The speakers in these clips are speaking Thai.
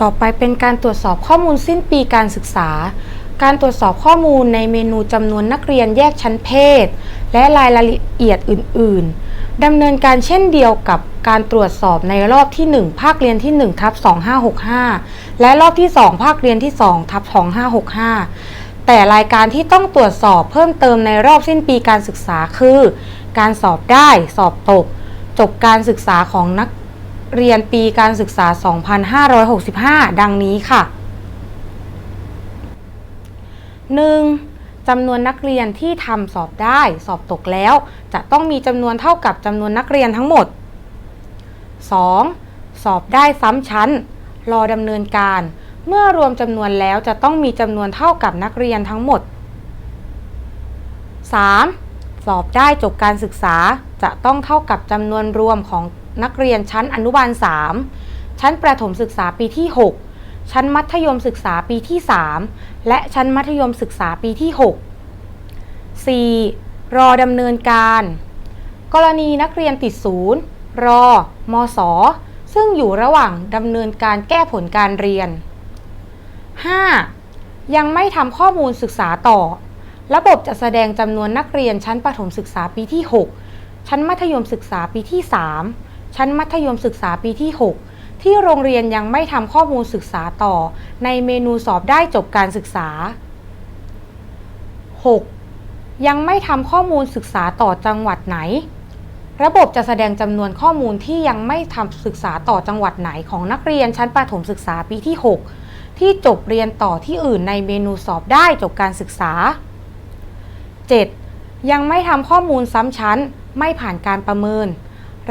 ต่อไปเป็นการตรวจสอบข้อมูลสิ้นปีการศึกษา การตรวจสอบข้อมูลในเมนูจำนวนนักเรียนแยกชั้นเพศ และรายละเอียดอื่น ๆดำเนินการเช่นเดียวกับการตรวจสอบในรอบที่ 1 ภาคเรียนที่ 1 ทับ 2565 และรอบที่ 2 ภาคเรียนที่ 2 ทับ 2565 แต่รายการที่ต้องตรวจสอบเพิ่มเติมในรอบสิ้นปีการศึกษาคือ การสอบได้ สอบตก จบการศึกษาของนัก เรียนปีการศึกษา 2565 ดังนี้ค่ะ 1. จำนวนนักเรียนที่ทำสอบได้สอบตกแล้ว จะต้องมีจำนวนเท่ากับจำนวนนักเรียนทั้งหมด 2. สอบได้ซ้ำชั้น รอดำเนินการ เมื่อรวมจำนวนแล้วจะต้องมีจำนวนเท่ากับนักเรียนทั้งหมด 3. สอบได้จบการศึกษาจะต้องเท่ากับจำนวนรวมของ นักเรียนชั้นอนุบาล 3 ชั้นประถมศึกษาปีที่ 6 ชั้นมัธยมศึกษาปีที่ 3 และชั้นมัธยมศึกษาปีที่ 6 4. รอดำเนินการ กรณีนักเรียนติดศูนย์ รอมศซึ่งอยู่ระหว่างดำเนินการแก้ผลการเรียน 5. ยังไม่ทำข้อมูลศึกษาต่อ ระบบจะแสดงจำนวนนักเรียนชั้นประถมศึกษาปีที่ 6 ชั้นมัธยมศึกษาปีที่ 3 ชั้นมัธยมศึกษาปีที่ 6 ที่โรงเรียนยังไม่ทำข้อมูลศึกษาต่อ ในเมนูสอบได้จบการศึกษา 6. ยังไม่ทำข้อมูลศึกษาต่อจังหวัดไหน ระบบจะแสดงจำนวนข้อมูลที่ยังไม่ทำศึกษาต่อจังหวัดไหนของนักเรียนชั้นประถมศึกษาปีที่ 6 ที่จบเรียนต่อที่อื่นในเมนูสอบได้จบการศึกษา 7. ยังไม่ทำข้อมูลซ้ำชั้น ไม่ผ่านการประเมิน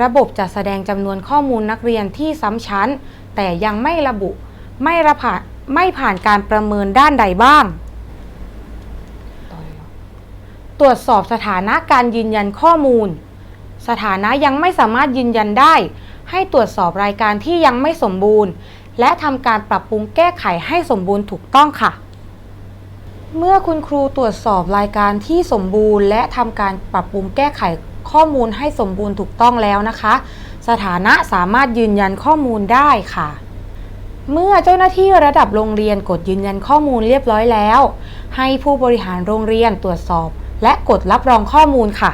ระบบจะแสดงจำนวนข้อมูลนักเรียนที่ซ้ำชั้น แต่ยังไม่ระบุไม่ระผ่านไม่ผ่านการประเมินด้านใดบ้าง ตรวจสอบสถานะการยืนยันข้อมูล สถานะยังไม่สามารถยืนยันได้ ให้ตรวจสอบรายการที่ยังไม่สมบูรณ์ และทำการปรับปรุงแก้ไขให้สมบูรณ์ถูกต้องค่ะ เมื่อคุณครูตรวจสอบรายการที่สมบูรณ์ และทำการปรับปรุงแก้ไข ข้อมูลให้สมบูรณ์ถูกต้องแล้วนะคะ สถานะสามารถยืนยันข้อมูลได้ค่ะ เมื่อเจ้าหน้าที่ระดับโรงเรียนกดยืนยันข้อมูลเรียบร้อยแล้ว ให้ผู้บริหารโรงเรียนตรวจสอบ และกดรับรองข้อมูลค่ะ